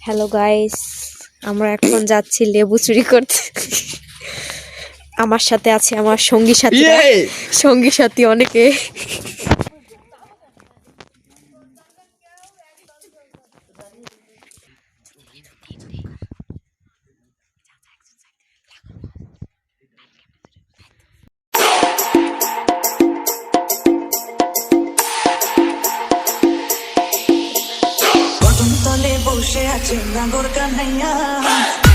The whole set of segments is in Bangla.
হ্যালো গাইস আমরা এখন যাচ্ছি লেবু চুরি করতে। আমার সাথে আছে আমার সঙ্গী সাথী। সঙ্গী সাথী অনেকে। शेर चे नहीं आ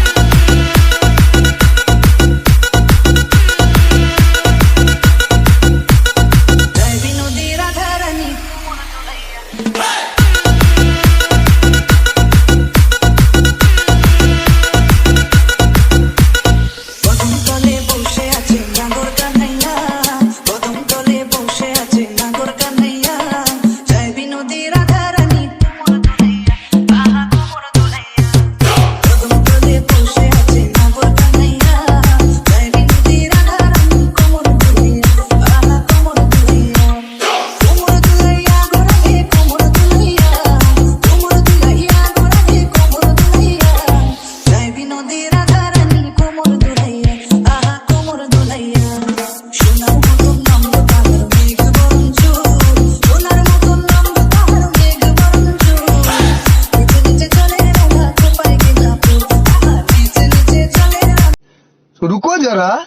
રૂકો જરા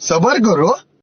સબર કરો